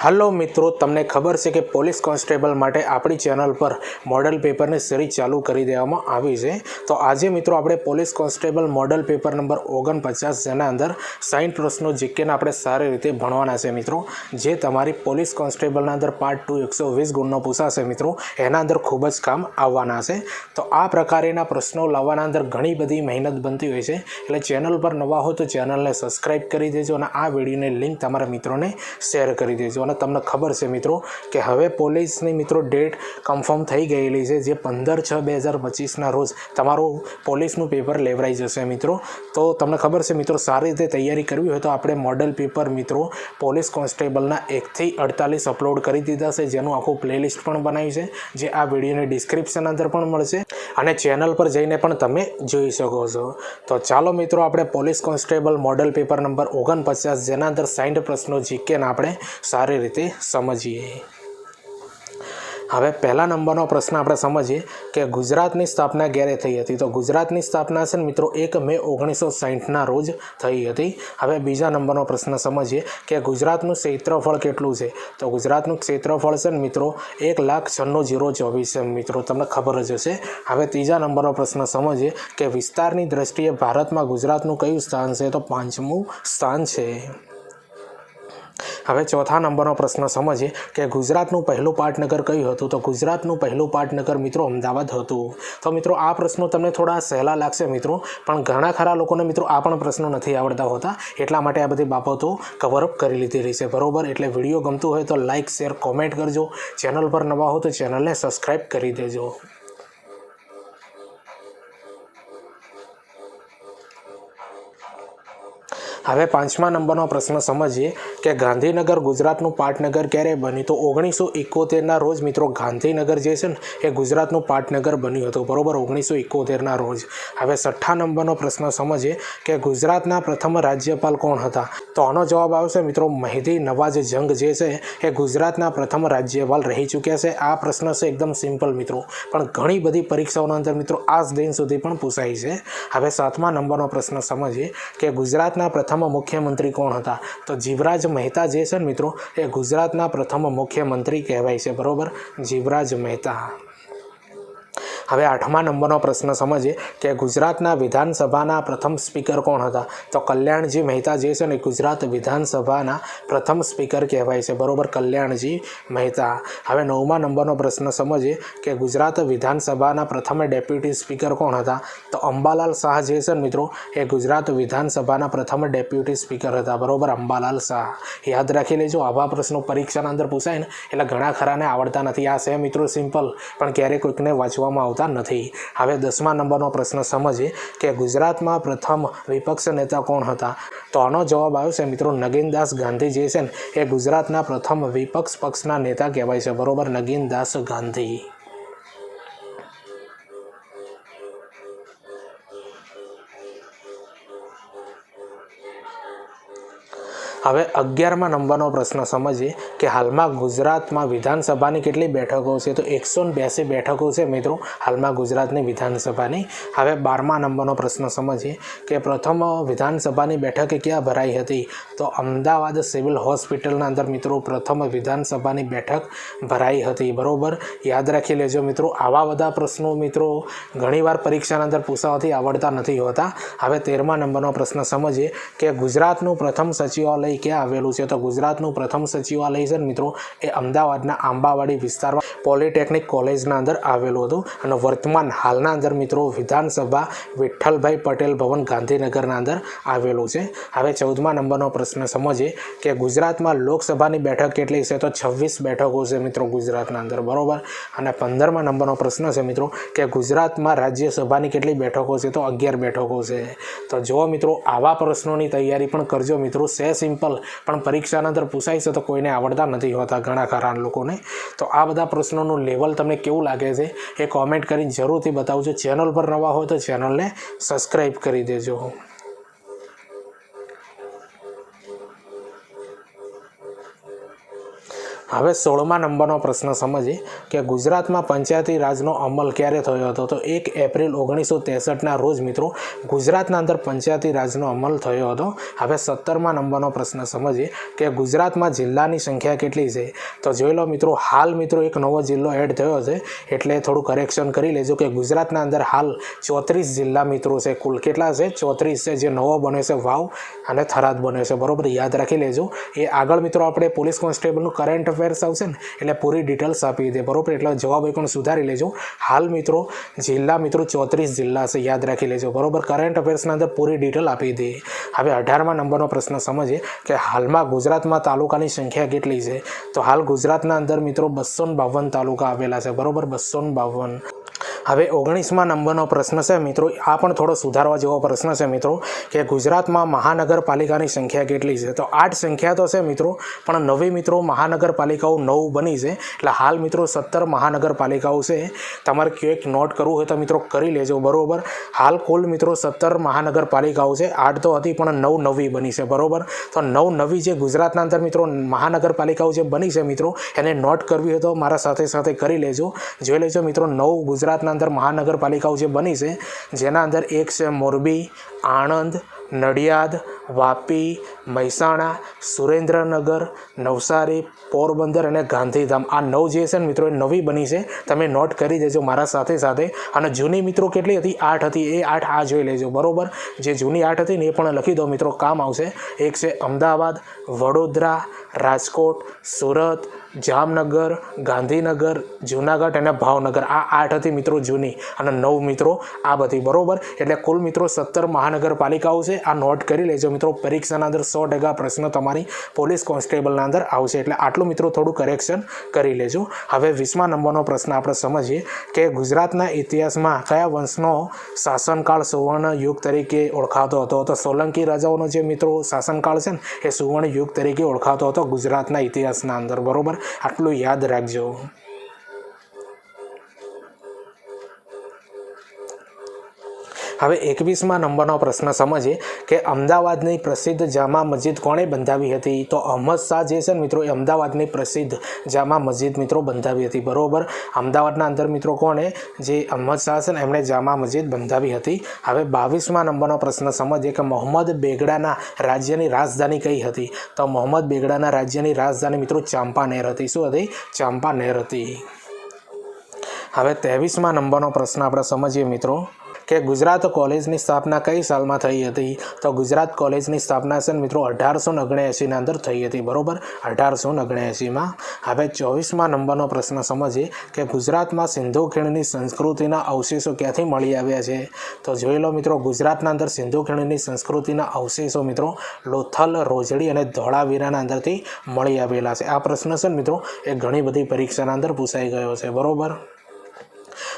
Hello મિત્રો, તમને ખબર છે કે પોલીસ કોન્સ્ટેબલ માટે આપણી ચેનલ પર મોડલ પેપરની સિરીઝ ચાલુ કરી દેવામાં આવી છે. તો આજે મિત્રો આપણે police constable model paper number ઓગણપચાસ જેના અંદર સાઠ પ્રશ્નો જીકેને આપણે સારી રીતે ભણવાના છે મિત્રો. જે તમારી પોલીસ કોન્સ્ટેબલના અંદર પાર્ટ ટુ એકસો વીસ ગુણનો પૂછાશે મિત્રો. એના અંદર ખૂબ જ કામ આવવાના છે. તો આ પ્રકારેના પ્રશ્નો લાવવાના અંદર ઘણી બધી મહેનત બનતી હોય છે. એટલે ચેનલ પર નવા હો તો ચેનલને સબસ્ક્રાઈબ કરી દેજો અને આ વિડીયોની લિંક તમારા મિત્રોને શેર કરી દેજો. અને તમને ખબર છે મિત્રો કે હવે પોલીસની મિત્રો ડેટ કન્ફર્મ થઈ ગયેલી છે જે પંદર છ બે હજાર પચીસના રોજ તમારું પોલીસનું પેપર લેવરાઈ જશે મિત્રો. તો તમને ખબર છે મિત્રો સારી રીતે તૈયારી કરવી હોય તો આપણે મોડલ પેપર મિત્રો પોલીસ કોન્સ્ટેબલના એકથી અડતાલીસ અપલોડ કરી દીધા છે. જેનું આખું પ્લેલિસ્ટ પણ બનાવ્યું છે, જે આ વિડીયોની ડિસ્ક્રિપ્શન અંદર પણ મળશે. અને ચેનલ પર જઈને પણ તમે જોઈ શકો છો. તો ચાલો મિત્રો આપણે police constable model paper number ઓગણપચાસ, જેના અંદર સાઈઠ પ્રશ્નો જીકેને આપણે સારી રીતે સમજીએ. હવે પહેલા નંબરનો પ્રશ્ન આપણે સમજીએ કે ગુજરાતની સ્થાપના ક્યારે થઈ હતી? તો ગુજરાતની સ્થાપના છે ને મિત્રો એક મે ઓગણીસો સાહીઠના રોજ થઈ હતી. હવે બીજા નંબરનો પ્રશ્ન સમજીએ કે ગુજરાતનું ક્ષેત્રફળ કેટલું છે? તો ગુજરાતનું ક્ષેત્રફળ છે ને મિત્રો એક લાખ છન્નું જીરો ચોવીસ છે. મિત્રો તમને ખબર જ હશે. હવે ત્રીજા નંબરનો પ્રશ્ન સમજીએ કે વિસ્તારની દ્રષ્ટિએ ભારતમાં ગુજરાતનું કયું સ્થાન છે? તો પાંચમું સ્થાન છે. હવે ચોથા નંબરનો પ્રશ્ન સમજીએ કે ગુજરાતનું પહેલું પાટનગર કયું હતું? તો ગુજરાતનું પહેલું પાટનગર મિત્રો અમદાવાદ હતું. તો મિત્રો, આ પ્રશ્નો તમને થોડા સહેલા લાગશે મિત્રો, પણ ઘણા ખરા લોકોને મિત્રો આ પણ પ્રશ્નો નથી આવડતા હોતા. એટલા માટે આ બધી બાબતો કવરઅપ કરી લીધેલી છે બરોબર? એટલે વીડિયો ગમતું હોય તો લાઇક શેર કોમેન્ટ કરજો. ચેનલ પર નવા હો તો ચેનલને સબસ્ક્રાઈબ કરી દેજો. હવે પાંચમા નંબરનો પ્રશ્ન સમજીએ કે ગાંધીનગર ગુજરાતનું પાટનગર ક્યારે બન્યું? તો ઓગણીસો એકોતેરના રોજ મિત્રો ગાંધીનગર જે છે ને, એ ગુજરાતનું પાટનગર બન્યું હતું. બરોબર, ઓગણીસો એકોતેરના રોજ. હવે છઠ્ઠા નંબરનો પ્રશ્ન સમજીએ કે ગુજરાતના પ્રથમ રાજ્યપાલ કોણ હતા? તો આનો જવાબ આવશે મિત્રો મહેદી નવાજ જંગ જે છે, એ ગુજરાતના પ્રથમ રાજ્યપાલ રહી ચૂક્યા છે. આ પ્રશ્ન છે એકદમ સિમ્પલ મિત્રો. પણ ઘણી બધી પરીક્ષાઓના અંદર મિત્રો આજ દિન સુધી પણ પૂછાય છે. હવે સાતમા નંબરનો પ્રશ્ન સમજીએ કે ગુજરાતના પ્રથમ મુખ્યમંત્રી કોણ હતા? તો જીવરાજ મહેતા જે છે મિત્રો એ ગુજરાતના પ્રથમ મુખ્યમંત્રી કહેવાય છે. બરાબર? જીવરાજ મહેતા. હવે આઠમા નંબરનો પ્રશ્ન સમજીએ કે ગુજરાતના વિધાનસભાના પ્રથમ સ્પીકર કોણ હતા? તો કલ્યાણજી મહેતા જે છે ને ગુજરાત વિધાનસભાના પ્રથમ સ્પીકર કહેવાય છે. બરોબર, કલ્યાણજી મહેતા. હવે નવમા નંબરનો પ્રશ્ન સમજીએ કે ગુજરાત વિધાનસભાના પ્રથમ ડેપ્યુટી સ્પીકર કોણ હતા? તો અંબાલાલ શાહ જે છે મિત્રો, એ ગુજરાત વિધાનસભાના પ્રથમ ડેપ્યુટી સ્પીકર હતા. બરોબર, અંબાલાલ શાહ. યાદ રાખી લેજો, આવા પ્રશ્નો પરીક્ષાના અંદર પૂછાય ને એટલે ઘણા ખરાને આવડતા નથી. આ છે મિત્રો સિમ્પલ, પણ ક્યારેક કોઈકને વાંચવામાં આવતા નથી. હવે દસમા નંબરનો પ્રશ્ન સમજીએ કે ગુજરાતમાં પ્રથમ વિપક્ષ નેતા કોણ હતા? તો આનો જવાબ આવ્યો છે મિત્રો નગીનદાસ ગાંધી. જે છે ને, એ ગુજરાતના પ્રથમ વિપક્ષ પક્ષના નેતા કહેવાય છે. બરોબર? નગીનદાસ ગાંધી. હવે અગિયારમા નંબરનો પ્રશ્ન સમજીએ કે હાલમાં ગુજરાતમાં વિધાનસભાની કેટલી બેઠકો છે? તો એકસો બેસી બેઠકો છે મિત્રો હાલમાં ગુજરાતની વિધાનસભાની. હવે બારમા નંબરનો પ્રશ્ન સમજીએ કે પ્રથમ વિધાનસભાની બેઠક ક્યાં ભરાઈ હતી? તો અમદાવાદ સિવિલ હોસ્પિટલના અંદર મિત્રો પ્રથમ વિધાનસભાની બેઠક ભરાઈ હતી. બરાબર? યાદ રાખી લેજો મિત્રો, આવા બધા પ્રશ્નો મિત્રો ઘણીવાર પરીક્ષાના અંદર પૂછાવાથી આવડતા નથી હોતા. હવે તેરમા નંબરનો પ્રશ્ન સમજીએ કે ગુજરાતનું પ્રથમ સચિવાલય ક્યાં આવેલું છે. તો ગુજરાતનું પ્રથમ સચિવાલય છે મિત્રો, એ અમદાવાદના આંબાવાડી વિસ્તારમાં પોલિટેકનિક કોલેજના અંદર આવેલું હતું. અને વર્તમાન હાલના અંદર મિત્રો, વિધાનસભા વિઠ્ઠલભાઈ પટેલ ભવન ગાંધીનગરના અંદર આવેલું છે. હવે ચૌદમા નંબરનો પ્રશ્ન સમજીએ કે ગુજરાતમાં લોકસભાની બેઠક કેટલી છે? તો છવ્વીસ બેઠકો છે મિત્રો ગુજરાતના અંદર, બરોબર? અને પંદરમા નંબરનો પ્રશ્ન છે મિત્રો કે ગુજરાતમાં રાજ્યસભાની કેટલી બેઠકો છે? તો અગિયાર બેઠકો છે. તો જો મિત્રો, આવા પ્રશ્નોની તૈયારી પણ કરજો મિત્રો. સે સિમ્પલ પણ પરીક્ષાના પૂછાય છે તો કોઈને આવડતા નથી હોતા ઘણા ખરા લોકોને. તો આ બધા પ્રશ્નોનું લેવલ તમને કેવું લાગે છે એ કોમેન્ટ કરીને જરૂરથી બતાવજો. ચેનલ પર નવા હોય તો ચેનલને સબસ્ક્રાઈબ કરી દેજો. હવે સોળમા નંબરનો પ્રશ્ન સમજીએ કે ગુજરાતમાં પંચાયતી રાજનો અમલ ક્યારે થયો હતો? તો એક એપ્રિલ ઓગણીસો ત્રેસઠના રોજ મિત્રો ગુજરાતના અંદર પંચાયતી રાજનો અમલ થયો હતો. હવે સત્તરમા નંબરનો પ્રશ્ન સમજીએ કે ગુજરાતમાં જિલ્લાની સંખ્યા કેટલી છે? તો જોઈ લો મિત્રો, હાલ મિત્રો એક નવો જિલ્લો એડ થયો છે. એટલે થોડું કરેક્શન કરી લેજો કે ગુજરાતના અંદર હાલ ચોત્રીસ જિલ્લા મિત્રો છે. કુલ કેટલા છે? ચોત્રીસ છે. જે નવો બને છે વાવ અને થરાદ બને છે. બરોબર? યાદ રાખી લેજો. એ આગળ મિત્રો આપણે પોલીસ કોન્સ્ટેબલનું કરંટ અફેર્સ આવશે ને, એટલે પૂરી ડિટેલ્સ આપી દે બરોબર, એટલે જવાબ એ પણ સુધારી લેજો. હાલ મિત્રો, જિલ્લા મિત્રો ચોત્રીસ જિલ્લા છે, યાદ રાખી લેજો. બરોબર કરંટ અફેર્સના અંદર પૂરી ડિટેલ આપી દે હવે અઢારમા નંબરનો પ્રશ્ન સમજીએ કે હાલમાં ગુજરાતમાં તાલુકાની સંખ્યા કેટલી છે? તો હાલ ગુજરાતના અંદર મિત્રો બસો બાવન તાલુકા આવેલા છે. બરોબર, બસો બાવન. હવે ઓગણીસમાં નંબરનો પ્રશ્ન છે મિત્રો, આ પણ થોડો સુધારવા જેવો પ્રશ્ન છે મિત્રો, કે ગુજરાતમાં મહાનગરપાલિકાની સંખ્યા કેટલી છે? તો આઠ સંખ્યા તો છે મિત્રો, પણ નવી મિત્રો મહાનગરપાલિકાઓ નવ બની છે. એટલે હાલ મિત્રો સત્તર મહાનગરપાલિકાઓ છે. તમારે ક્યાંક નોટ કરવું હોય તો મિત્રો કરી લેજો, બરાબર? હાલ કુલ મિત્રો સત્તર મહાનગરપાલિકાઓ છે. આઠ તો હતી, પણ નવ નવી બની છે, બરાબર? તો નવ નવી જે ગુજરાતના અંદર મિત્રો મહાનગરપાલિકાઓ જે બની છે મિત્રો, એને નોટ કરવી હોય તો મારા સાથે સાથે કરી લેજો. જોઈ લેજો મિત્રો, નવ ગુજરાતના અંદર મહાનગરપાલિકાઓ જે બની છે જેના અંદર એક છે મોરબી આણંદ નડિયાદ વાપી મહેસાણા, સુરેન્દ્રનગર, નવસારી, પોરબંદર અને ગાંધીધામ. આ નવ જે છે ને મિત્રો એ નવી બની છે. તમે નોટ કરી દેજો મારા સાથે સાથે. અને જૂની મિત્રો કેટલી હતી? આઠ હતી. એ આઠ આ જોઈ લેજો. બરોબર? જે જૂની આઠ હતી ને એ પણ લખી દો મિત્રો. કામ આવશે. એક છે અમદાવાદ, વડોદરા, રાજકોટ, સુરત, જામનગર, ગાંધીનગર, જૂનાગઢ અને ભાવનગર. આ આઠ હતી મિત્રો જૂની અને નવ મિત્રો આ બધી. બરોબર? એટલે કુલ મિત્રો સત્તર મહાનગરપાલિકાઓ છે. આ નોટ કરી લેજો મિત્રો. પરીક્ષાના અંદર સો ટકા પ્રશ્ન તમારી પોલીસ કોન્સ્ટેબલના અંદર આવશે. એટલે આટલું મિત્રો થોડું કરેક્શન કરી લેજો. હવે વીસમા નંબરનો પ્રશ્ન આપણે સમજીએ કે ગુજરાતના ઇતિહાસમાં કયા વંશનો શાસનકાળ સુવર્ણ યુગ તરીકે ઓળખાતો હતો? તો સોલંકી રાજાઓનો જે મિત્રો શાસનકાળ છે ને, એ સુવર્ણ યુગ તરીકે ઓળખાતો હતો ગુજરાતના ઇતિહાસના અંદર. બરોબર? આટલું યાદ રાખજો. હવે એકવીસમાં નંબરનો પ્રશ્ન સમજીએ કે અમદાવાદની પ્રસિદ્ધ જામા મસ્જિદ કોણે બંધાવી હતી? તો અહમદ શાહ જે છે ને મિત્રો, એ અમદાવાદની પ્રસિદ્ધ જામા મસ્જિદ મિત્રો બંધાવી હતી. બરોબર? અમદાવાદના અંદર મિત્રો કોણે? જે અહમદ શાહ છે ને, એમણે જામા મસ્જિદ બંધાવી હતી. હવે બાવીસમાં નંબરનો પ્રશ્ન સમજીએ કે મોહમ્મદ બેગડાના રાજ્યની રાજધાની કઈ હતી? તો મોહમ્મદ બેગડાના રાજ્યની રાજધાની મિત્રો ચાંપાનેર હતી. શું હતી? ચાંપાનેર હતી. હવે ત્રેવીસમાં નંબરનો પ્રશ્ન આપણે સમજીએ મિત્રો. કે ગુજરાત કોલેજની સ્થાપના કઈ સાલમાં થઈ હતી? તો ગુજરાત કોલેજની સ્થાપના છે મિત્રો અઢારસો ઓગણએંસીના અંદર થઈ હતી, બરોબર? અઢારસો ઓગણએંસીમાં હવે ચોવીસમાં નંબરનો પ્રશ્ન સમજીએ કે ગુજરાતમાં સિંધુ ખીણની સંસ્કૃતિના અવશેષો ક્યાંથી મળી આવ્યા છે? તો જોઈ લો મિત્રો, ગુજરાતના અંદર સિંધુ ખીણની સંસ્કૃતિના અવશેષો મિત્રો લોથલ, રોજડી અને ધોળાવીરાના અંદરથી મળી આવેલા છે. આ પ્રશ્ન છે મિત્રો, એ ઘણી બધી પરીક્ષાના અંદર પૂછાઈ ગયો છે, બરોબર?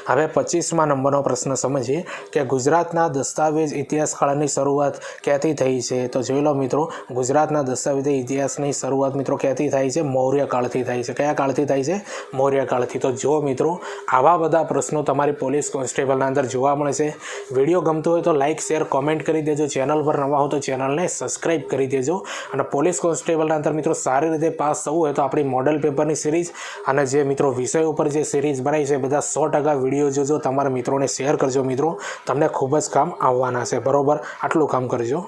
હવે પચીસમાં નંબરનો પ્રશ્ન સમજીએ કે ગુજરાતના દસ્તાવેજ ઇતિહાસ કાળની શરૂઆત ક્યાંથી થઈ છે? તો જોઈ લો મિત્રો, ગુજરાતના દસ્તાવેજ ઇતિહાસની શરૂઆત મિત્રો ક્યાંથી થાય છે? મૌર્ય કાળથી થાય છે. કયા કાળથી થાય છે? મૌર્ય કાળથી. તો જો મિત્રો, આવા બધા પ્રશ્નો તમારી પોલીસ કોન્સ્ટેબલના અંદર જોવા મળશે વીડિયો ગમતો હોય તો લાઇક શેર, કોમેન્ટ કરી દેજો. ચેનલ પર નવા હો તો ચેનલને સબસ્ક્રાઈબ કરી દેજો. અને પોલીસ કોન્સ્ટેબલના અંદર મિત્રો સારી રીતે પાસ થવું હોય તો આપણી મોડલ પેપરની સિરીઝ અને જે મિત્રો વિષય ઉપર જે સિરીઝ બનાવી છે, બધા સો ટકા વીડિયો જોજો, તમારા મિત્રોને શેર કરજો મિત્રો. તમને ખૂબ જ કામ આવવાના છે. બરોબર? આટલું કામ કરજો.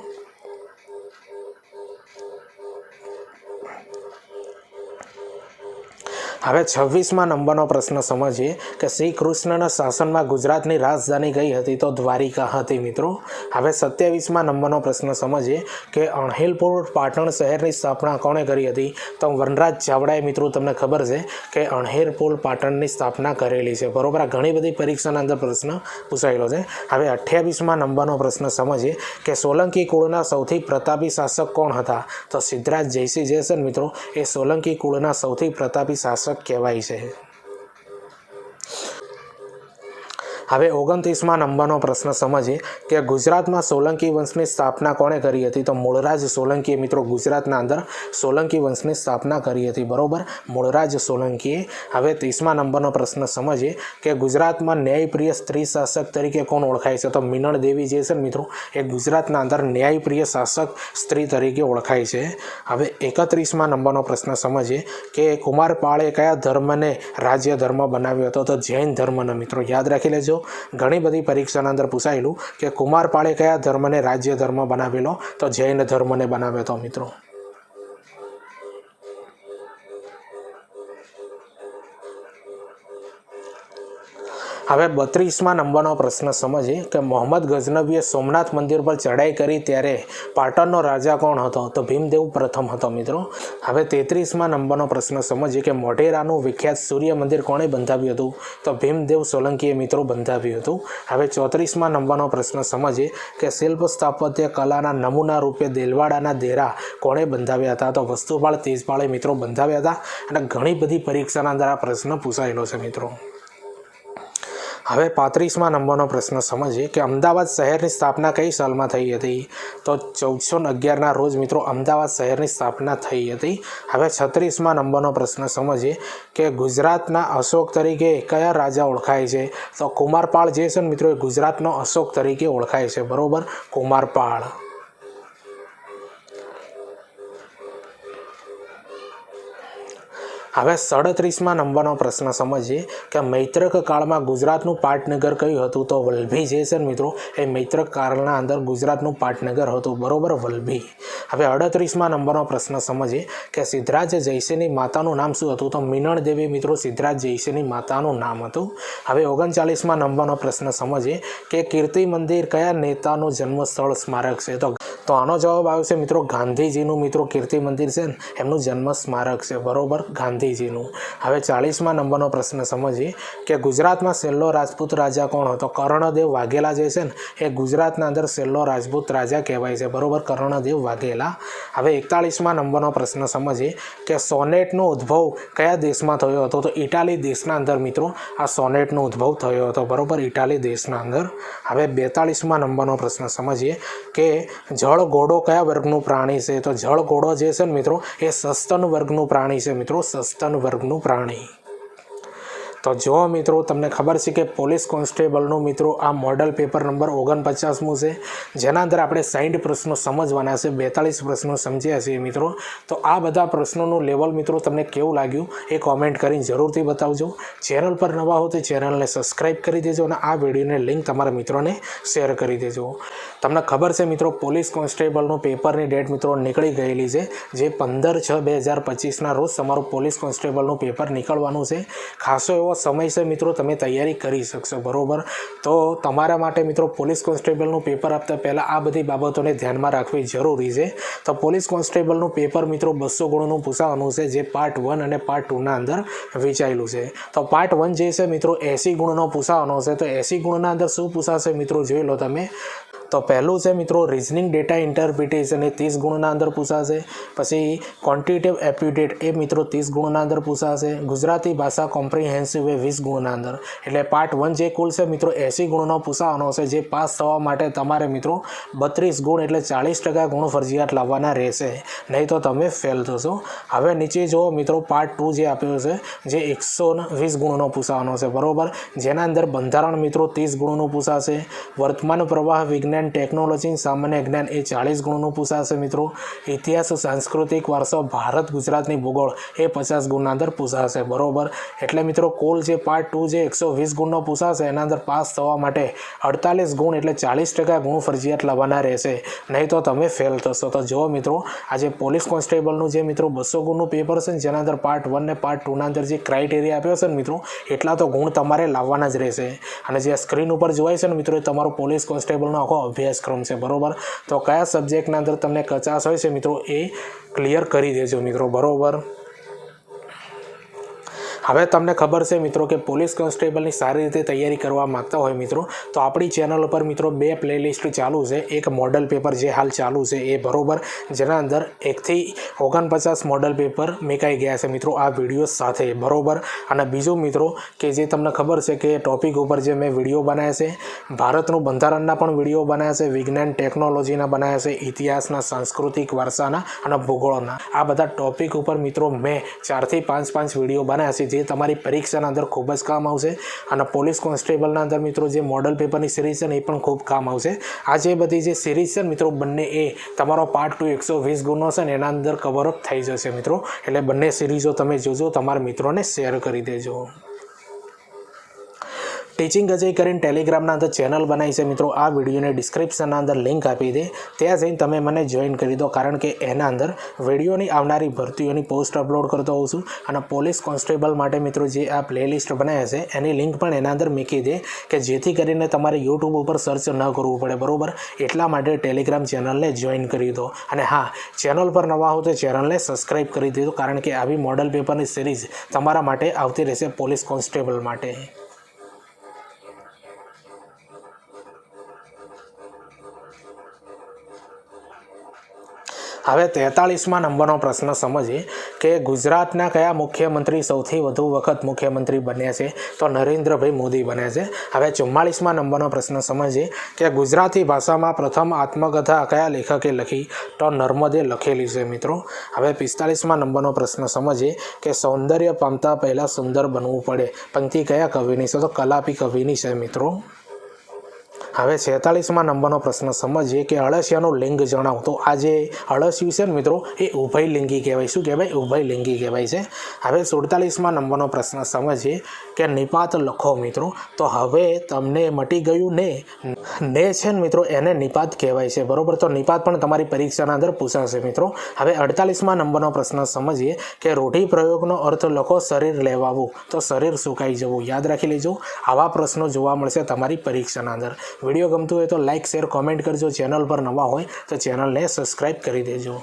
હવે છવ્વીસમાં નંબરનો પ્રશ્ન સમજીએ કે શ્રી કૃષ્ણના શાસનમાં ગુજરાતની રાજધાની કઈ હતી તો દ્વારિકા હતી મિત્રો. હવે સત્યાવીસમાં નંબરનો પ્રશ્ન સમજીએ કે અણહિલપુર પાટણ શહેરની સ્થાપના કોણે કરી હતી? તો વનરાજ ચાવડાએ મિત્રો તમને ખબર છે કે અણહિલપુર પાટણની સ્થાપના કરેલી છે. બરોબર ઘણી બધી પરીક્ષાના અંદર પ્રશ્ન પૂછાયેલો છે. હવે અઠ્યાવીસમાં નંબરનો પ્રશ્ન સમજીએ કે સોલંકી કુળના સૌથી પ્રતાપી શાસક કોણ હતા? તો સિદ્ધરાજ જયસિંહ જયસન મિત્રો, એ સોલંકી કુળના સૌથી પ્રતાપી શાસક કહેવાય છે. હવે ઓગણત્રીસમાં નંબરનો પ્રશ્ન સમજીએ કે ગુજરાતમાં સોલંકી વંશની સ્થાપના કોણે કરી હતી? તો મૂળરાજ સોલંકીએ મિત્રો ગુજરાતના અંદર સોલંકી વંશની સ્થાપના કરી હતી. બરોબર? મૂળરાજ સોલંકીએ. હવે ત્રીસમાં નંબરનો પ્રશ્ન સમજીએ કે ગુજરાતમાં ન્યાયપ્રિય સ્ત્રી શાસક તરીકે કોણ ઓળખાય છે? તો મિનળ દેવી જે છે મિત્રો, એ ગુજરાતના અંદર ન્યાયપ્રિય શાસક સ્ત્રી તરીકે ઓળખાય છે. હવે એકત્રીસમાં નંબરનો પ્રશ્ન સમજીએ કે કુમારપાળે કયા ધર્મને રાજ્ય ધર્મ બનાવ્યો હતો? તો જૈન ધર્મનો મિત્રો, યાદ રાખી લેજો. ઘણી બધી પરીક્ષાના અંદર પૂછાયેલું કે કુમારપાળે કયા ધર્મને રાજ્ય ધર્મ બનાવેલો? તો જૈન ધર્મને બનાવ્યો હતો મિત્રો. હવે બત્રીસમાં નંબરનો પ્રશ્ન સમજીએ કે મોહમ્મદ ગઝનવીએ સોમનાથ મંદિર પર ચઢાઈ કરી ત્યારે પાટણનો રાજા કોણ હતો? તો ભીમદેવ પ્રથમ હતો મિત્રો. હવે તેત્રીસમાં નંબરનો પ્રશ્ન સમજીએ કે મોઢેરાનું વિખ્યાત સૂર્ય મંદિર કોણે બંધાવ્યું હતું? તો ભીમદેવ સોલંકીએ મિત્રો બંધાવ્યું હતું. હવે ચોત્રીસમાં નંબરનો પ્રશ્ન સમજીએ કે શિલ્પ સ્થાપત્ય કલાના નમૂના રૂપે દેલવાડાના દેરા કોણે બંધાવ્યા હતા? તો વસ્તુપાળ, તેજપાળે મિત્રો બંધાવ્યા હતા. અને ઘણી બધી પરીક્ષાના દ્વારા પ્રશ્ન પૂછાયેલો છે મિત્રો. હવે પાંત્રીસમાં નંબરનો પ્રશ્ન સમજીએ કે અમદાવાદ શહેરની સ્થાપના કઈ સાલમાં થઈ હતી? તો ચૌદસો અગિયારના રોજ મિત્રો અમદાવાદ શહેરની સ્થાપના થઈ હતી. હવે છત્રીસમાં નંબરનો પ્રશ્ન સમજીએ કે ગુજરાતના અશોક તરીકે કયા રાજા ઓળખાય છે? તો કુમારપાળ જે છે મિત્રો એ ગુજરાતનો અશોક તરીકે ઓળખાય છે. બરોબર? કુમારપાળ. હવે સડત્રીસમાં નંબરનો પ્રશ્ન સમજીએ કે મૈત્રક કાળમાં ગુજરાતનું પાટનગર કયું હતું? તો વલભી જે છે મિત્રો, એ મૈત્રક કાળના અંદર ગુજરાતનું પાટનગર હતું. બરોબર વલભી. હવે અડત્રીસમાં નંબરનો પ્રશ્ન સમજીએ કે સિદ્ધરાજ જયસિંહની માતાનું નામ શું હતું? તો મિનળ દેવી મિત્રો, સિદ્ધરાજ જયસિંહની માતાનું નામ હતું. હવે ઓગણચાલીસમાં નંબરનો પ્રશ્ન સમજીએ કે કીર્તિ મંદિર કયા નેતાનું જન્મસ્થળ સ્મારક છે? તો તો આનો જવાબ આવશે મિત્રો ગાંધીજીનું મિત્રો કીર્તિ મંદિર છે ને, એમનું જન્મ સ્મારક છે. બરોબર? ગાંધીજીનું. હવે ચાલીસમાં નંબરનો પ્રશ્ન સમજીએ કે ગુજરાતમાં સેલ્લો રાજપૂત રાજા કોણ હતો? કર્ણદેવ વાઘેલા જે છે ને, એ ગુજરાતના અંદર સેલ્લો રાજપૂત રાજા કહેવાય છે. બરોબર? કર્ણદેવ વાઘેલા. હવે એકતાળીસમાં નંબરનો પ્રશ્ન સમજીએ કે સોનેટનો ઉદ્ભવ કયા દેશમાં થયો હતો? તો ઇટાલી દેશના અંદર મિત્રો, આ સોનેટનો ઉદ્ભવ થયો હતો. બરોબર? ઇટાલી દેશના અંદર. હવે બેતાળીસમાં નંબરનો પ્રશ્ન સમજીએ કે જળ ઘોડો કયા વર્ગનું પ્રાણી છે? તો જળ ઘોડો જે છે ને મિત્રો, એ સસ્તન વર્ગનું પ્રાણી છે મિત્રો. સસ્તન વર્ગનું પ્રાણી તો જો મિત્રો તમને ખબર છે કે પોલીસ કોન્સ્ટેબલનું મિત્રો આ મોડલ પેપર નંબર ઓગણપચાસમું છે, જેના અંદર આપણે સાઠ પ્રશ્નો સમજવાના છે, બેતાળીસ પ્રશ્નો સમજ્યા છીએ મિત્રો. તો આ બધા પ્રશ્નોનું લેવલ મિત્રો તમને કેવું લાગ્યું એ કોમેન્ટ કરીને જરૂરથી બતાવજો. ચેનલ પર નવા હો તો ચેનલને સબસ્ક્રાઈબ કરી દેજો અને આ વિડીયોને લિંક તમારા મિત્રોને શેર કરી દેજો. તમને ખબર છે મિત્રો, પોલીસ કોન્સ્ટેબલનું પેપરની ડેટ મિત્રો નીકળી ગયેલી છે, જે પંદર છ બે હજાર પચીસના રોજ તમારું પોલીસ કોન્સ્ટેબલનું પેપર નીકળવાનું છે. ખાસો એવો સમય છે મિત્રો તમે તૈયારી કરી શકશો, બરાબર? તો તમારા માટે મિત્રો પોલીસ કોન્સ્ટેબલનું પેપર આપતા પહેલાં આ બધી બાબતોને ધ્યાનમાં રાખવી જરૂરી છે. તો પોલીસ કોન્સ્ટેબલનું પેપર મિત્રો બસો ગુણનું પૂછાવાનું છે, જે પાર્ટ વન અને પાર્ટ ટુના અંદર વેચાયેલું છે. તો પાર્ટ વન જે છે મિત્રો એંસી ગુણનો પૂછાવાનો છે. તો એંસી ગુણના અંદર શું પૂછાશે મિત્રો જોઈ લો તમે. તો પહેલું છે મિત્રો રિઝનિંગ ડેટા ઇન્ટરપ્રિટેશન એ ત્રીસ ગુણના અંદર પૂછાશે. પછી ક્વોન્ટિટેટિવ એપ્યુડેટ એ મિત્રો ત્રીસ ગુણના અંદર પૂછાશે. ગુજરાતી ભાષા કોમ્પ્રિહેન્સિવ એ વીસ ગુણના અંદર. એટલે પાર્ટ વન જે કુલ છે મિત્રો, એંસી ગુણનો પૂછાવાનો છે જે પાસ થવા માટે તમારે મિત્રો બત્રીસ ગુણ એટલે ચાળીસ ટકા ગુણ ફરજિયાત લાવવાના રહેશે. નહીં તો તમે ફેલ થશો. હવે નીચે જુઓ મિત્રો પાર્ટ ટુ જે આપ્યો છે, જે એકસો વીસ ગુણનો પૂછાવાનો છે બરોબર? જેના અંદર બંધારણ મિત્રો ત્રીસ ગુણનું પૂછાશે. વર્તમાન પ્રવાહ વિજ્ઞાન ટેકનોલોજી સામાન્ય જ્ઞાન એ ચાળીસ ગુણનું પૂછાશે મિત્રો. ઇતિહાસ, સાંસ્કૃતિક વારસો, ભારત, ગુજરાતની ભૂગોળ એ પચાસ ગુણના અંદર પૂછાશે. બરોબર? એટલે મિત્રો, કુલ જે પાર્ટ ટુ જે એકસો વીસ ગુણનો પૂછાશે, એના અંદર પાસ થવા માટે અડતાલીસ ગુણ એટલે ચાલીસ ટકા ગુણ ફરજિયાત લાવવાના રહેશે. નહીં તો તમે ફેલ થશો. તો જુઓ મિત્રો, આજે પોલીસ કોન્સ્ટેબલનું જે મિત્રો બસો ગુણનું પેપર છે ને, જેના અંદર પાર્ટ વન ને પાર્ટ ટુના અંદર જે ક્રાઇટેરિયા આપ્યો છે ને મિત્રો, એટલા તો ગુણ તમારે લાવવાના જ રહેશે. અને જે સ્ક્રીન ઉપર જોવાય છે ને મિત્રો, એ તમારો પોલીસ કોન્સ્ટેબલનો આખો અભ્યાસક્રમ છે, બરાબર? તો કયા સબ્જેક્ટના અંદર તમને કચાશ હોય છે મિત્રો એ ક્લિયર કરી દેજો મિત્રો, બરોબર? હવે તમને ખબર છે મિત્રો કે પોલીસ કોન્સ્ટેબલની સારી રીતે તૈયારી કરવા માંગતા હોય મિત્રો, તો આપણી ચેનલ ઉપર મિત્રો બે પ્લેલિસ્ટ ચાલુ છે. એક મોડલ પેપર જે હાલ ચાલુ છે એ બરોબર, જેના અંદર એકથી ઓગણપચાસ મોડલ પેપર મેકાઈ ગયા છે મિત્રો આ વીડિયો સાથે, બરોબર? અને બીજું મિત્રો કે જે તમને ખબર છે કે ટોપિક ઉપર જે મેં વીડિયો બનાવ્યા છે, ભારતનું બંધારણના પણ વીડિયો બનાવ્યા છે, વિજ્ઞાન ટેકનોલોજીના બનાવ્યા છે, ઇતિહાસના, સાંસ્કૃતિક વારસાના અને ભૂગોળના. આ બધા ટોપિક ઉપર મિત્રો મેં ચારથી પાંચ પાંચ વીડિયો બનાવ્યા છે જે તમારી પરીક્ષાના અંદર ખૂબ જ કામ આવશે અને પોલીસ કોન્સ્ટેબલના અંદર મિત્રો જે મોડલ પેપરની સિરીઝ છે ને એ પણ ખૂબ કામ આવશે. આ જે બધી જે સિરીઝ છે ને મિત્રો, બંને એ તમારો પાર્ટ ટુ એકસો વીસ ગુણનો છે ને એના અંદર કવરઅપ થઈ જશે મિત્રો. એટલે બંને સિરીઝો તમે જોજો, તમારા મિત્રોને શેર કરી દેજો. ટીચિંગ અજય કરીને ટેલિગ્રામના અંદર ચેનલ બનાવી છે. મિત્રો, આ વિડીયોની ડિસ્ક્રિપ્શનના અંદર લિંક આપી દે. ત્યાં જઈને તમે મને જોઈન કરી દો, કારણ કે એના અંદર વિડીયોની આવનારી ભરતીઓની પોસ્ટ અપલોડ કરતો હોઉં છું. અને પોલીસ કોન્સ્ટેબલ માટે, મિત્રો, જે આ પ્લેલિસ્ટ બનાવ્યા છે, એની લિંક પણ એના અંદર મૂકી દે, કે જેથી કરીને તમારે યુટ્યુબ ઉપર સર્ચ ન કરવું પડે. બરાબર? એટલા માટે ટેલિગ્રામ ચેનલને જોઈન કરી દો. અને હા ચેનલ પર નવા હો તો ચેનલને સબસ્ક્રાઈબ કરી દીધો કારણ કે આવી મોડલ પેપરની સિરીઝ તમારા માટે આવતી રહેશે પોલીસ કોન્સ્ટેબલ માટે. હવે તેતાળીસમાં નંબરનો પ્રશ્ન સમજીએ કે ગુજરાતના કયા મુખ્યમંત્રી સૌથી વધુ વખત મુખ્યમંત્રી બન્યા છે? તો નરેન્દ્રભાઈ મોદી બન્યા છે. હવે ચુમ્માળીસમાં નંબરનો પ્રશ્ન સમજીએ કે ગુજરાતી ભાષામાં પ્રથમ આત્મકથા કયા લેખકે લખી? તો નર્મદે લખેલી છે મિત્રો. હવે પિસ્તાળીસમાં નંબરનો પ્રશ્ન સમજીએ કે સૌંદર્ય પામતા પહેલાં સુંદર બનવું પડે. પંક્તિ કયા કવિની છે? તો કલાપી કવિની છે મિત્રો. હવે છેતાલીસમાં નંબરનો પ્રશ્ન સમજીએ કે અળસિયાનું લિંગ જણાવો. તો આ જે અળસિયું છે ને મિત્રો એ ઉભય લિંગી કહેવાય. શું કહેવાય? ઉભય લિંગી કહેવાય છે. હવે સુડતાલીસમાં નંબરનો પ્રશ્ન સમજીએ કે નિપાત લખો મિત્રો. તો હવે તમને મટી ગયું ને? ને છે ને મિત્રો, એને નિપાત કહેવાય છે. બરોબર? તો નિપાત પણ તમારી પરીક્ષાના અંદર પૂછાશે મિત્રો. હવે અડતાલીસમાં નંબરનો પ્રશ્ન સમજીએ કે રૂઢિ પ્રયોગનો અર્થ લખો શરીર લેવાવું. તો શરીર સુકાઈ જવું. યાદ રાખી લેજો. આવા પ્રશ્નો જોવા મળશે તમારી પરીક્ષાના અંદર. વીડિયો ગમતું હોય તો લાઇક શેર કોમેન્ટ કરજો. ચેનલ પર નવા હોય તો ચેનલને સબસ્ક્રાઈબ કરી દેજો.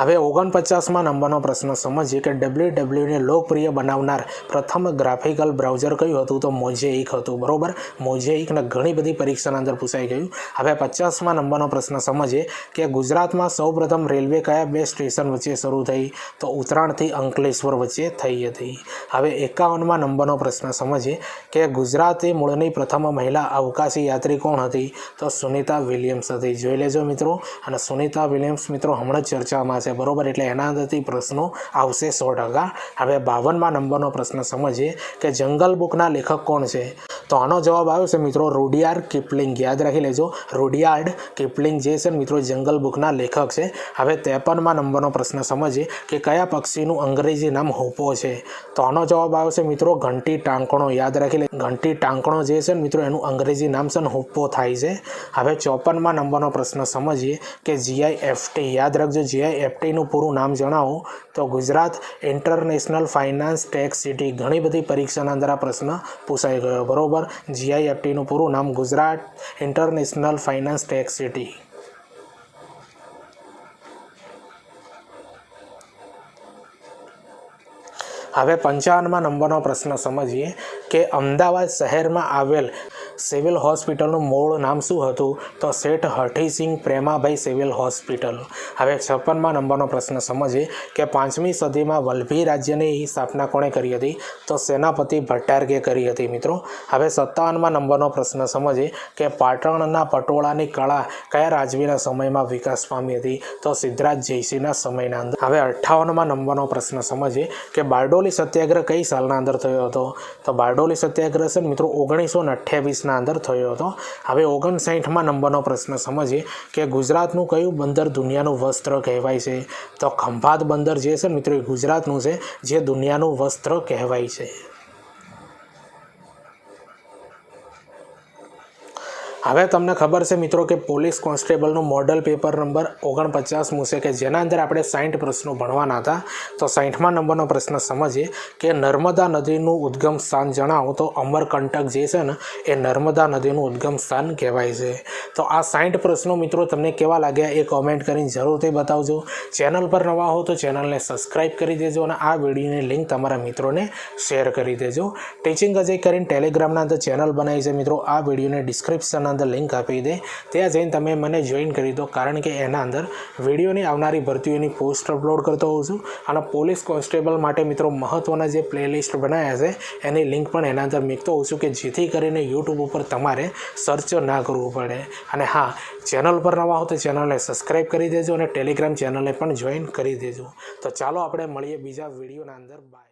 હવે ઓગણપચાસમાં નંબરનો પ્રશ્ન સમજીએ કે ડબલ્યુ ડબલ્યુને લોકપ્રિય બનાવનાર પ્રથમ ગ્રાફિકલ બ્રાઉઝર કયું હતું? તો મોઝેઇક હતું, બરોબર? મોઝેઇકને ઘણી બધી પરીક્ષાના અંદર પૂછાઈ ગયું. હવે પચાસમાં નંબરનો પ્રશ્ન સમજીએ કે ગુજરાતમાં સૌપ્રથમ રેલવે કયા બે સ્ટેશન વચ્ચે શરૂ થઈ? તો ઉત્તરાયણથી અંકલેશ્વર વચ્ચે થઈ હતી. હવે એકાવનમાં નંબરનો પ્રશ્ન સમજીએ કે ગુજરાતી મૂળની પ્રથમ મહિલા અવકાશી યાત્રી કોણ હતી? તો સુનિતા વિલિયમ્સ હતી. જોઈ લેજો મિત્રો. અને સુનિતા વિલિયમ્સ મિત્રો હમણાં ચર્ચામાં છે. બરોબર? એટલે એના અંદરથી પ્રશ્નો આવશે સો ટકા. હવે બાવનમાં નંબરનો પ્રશ્ન સમજીએ કે જંગલ બુકના લેખક કોણ છે? તો આનો જવાબ આવ્યો છે મિત્રો રૂડિયાર્ડ કિપલિંગ. યાદ રાખી લેજો, રૂડિયાર્ડ કિપલિંગ જે છે મિત્રો જંગલ બુકના લેખક છે. હવે ત્રેપનમાં નંબરનો પ્રશ્ન સમજીએ કે કયા પક્ષીનું અંગ્રેજી નામ હોપો છે? તો આનો જવાબ છે મિત્રો ઘંટી ટાંકણો. યાદ રાખી લે, ઘંટી ટાંકણો જે છે મિત્રો એનું અંગ્રેજી નામ છે હોપો થાય છે. હવે ચોપનમાં નંબરનો પ્રશ્ન સમજીએ કે જીઆઈ એફટી યાદ રાખજો જીઆઈ એફટીનું પૂરું નામ જણાવો. તો Gujarat international finance tax city ઘણી બધી પરીક્ષાના અંદર આ પ્રશ્ન પૂછાઈ ગયો, બરોબર? જીઆઈએફટીનું પૂરું નામ Gujarat international finance tax city. હવે પંચાવનમાં નંબરનો પ્રશ્ન સમજીએ કે અમદાવાદ શહેરમાં આવેલ સિવિલ હોસ્પિટલનું મૂળ નામ શું હતું? તો શેઠ હઠીસિંહ પ્રેમાભાઈ સિવિલ હોસ્પિટલ. હવે છપ્પનમાં નંબરનો પ્રશ્ન સમજીએ કે પાંચમી સદીમાં વલ્લભી રાજ્યની સ્થાપના કોણે કરી હતી? તો સેનાપતિ ભટ્ટાર્ગે કરી હતી મિત્રો. હવે સત્તાવનમાં નંબરનો પ્રશ્ન સમજીએ કે પાટણના પટોળાની કળા કયા રાજવીના સમયમાં વિકાસ પામી હતી? તો સિદ્ધરાજ જયસિંહના સમયના અંદર. હવે અઠ્ઠાવનમાં નંબરનો પ્રશ્ન સમજીએ કે બારડોલી સત્યાગ્રહ કઈ સાલના અંદર થયો હતો? તો બારડોલી સત્યાગ્રહ છે મિત્રો ઓગણીસો ને અઠ્યાવીસના અંદર થયો હતો. હવે ઓગણસાઠમાં નંબરનો પ્રશ્ન સમજીએ કે ગુજરાતનું કયું બંદર દુનિયાનું વસ્ત્ર કહેવાય છે? તો ખંભાત બંદર જે છે મિત્રો એ ગુજરાતનું છે, જે દુનિયાનું વસ્ત્ર કહેવાય છે. હવે તમને ખબર છે મિત્રો કે પોલીસ કોન્સ્ટેબલનું મોડલ પેપર નંબર ઓગણપચાસમું છે કે જેના અંદર આપણે સાઠ પ્રશ્નો ભણવાના હતા. તો સાઠમા નંબરનો પ્રશ્ન સમજીએ કે નર્મદા નદીનું ઉદ્ગમ સ્થાન જણાવો. તો અમરકંટક જે છે ને, એ નર્મદા નદીનું ઉદ્ગમ સ્થાન કહેવાય છે. તો આ સાઠ પ્રશ્નો મિત્રો તમને કેવા લાગ્યા એ કોમેન્ટ કરીને જરૂરથી બતાવજો. ચેનલ પર નવા હો તો ચેનલને સબસ્ક્રાઈબ કરી દેજો અને આ વિડીયોની લિંક તમારા મિત્રોને શેર કરી દેજો. ટીચિંગ અજય કરીને ટેલિગ્રામના અંદર ચેનલ બનાવી છે મિત્રો. આ વિડીયોને ડિસ્ક્રિપ્શનના અંદર લિંક આપી દે. ત્યાં જઈને તમે મને જોઈન કરી દો. કારણ કે એના અંદર વિડીયોની આવનારી ભરતીઓની પોસ્ટ અપલોડ કરતો હોઉં છું. અને પોલીસ કોન્સ્ટેબલ માટે મિત્રો મહત્ત્વના જે પ્લેલિસ્ટ બનાવ્યા છે, એની લિંક પણ એના અંદર મૂકતો હોઉં છું કે જેથી કરીને યુટ્યુબ ઉપર તમારે સર્ચ ના કરવું પડે. અને હા ચેનલ પર નવા હો તો ચેનલને સબસ્ક્રાઈબ કરી દેજો અને ટેલિગ્રામ ચેનલને પણ જોઈન કરી દેજો. તો ચાલો આપણે મળીએ બીજા વિડીયોના અંદર. બાય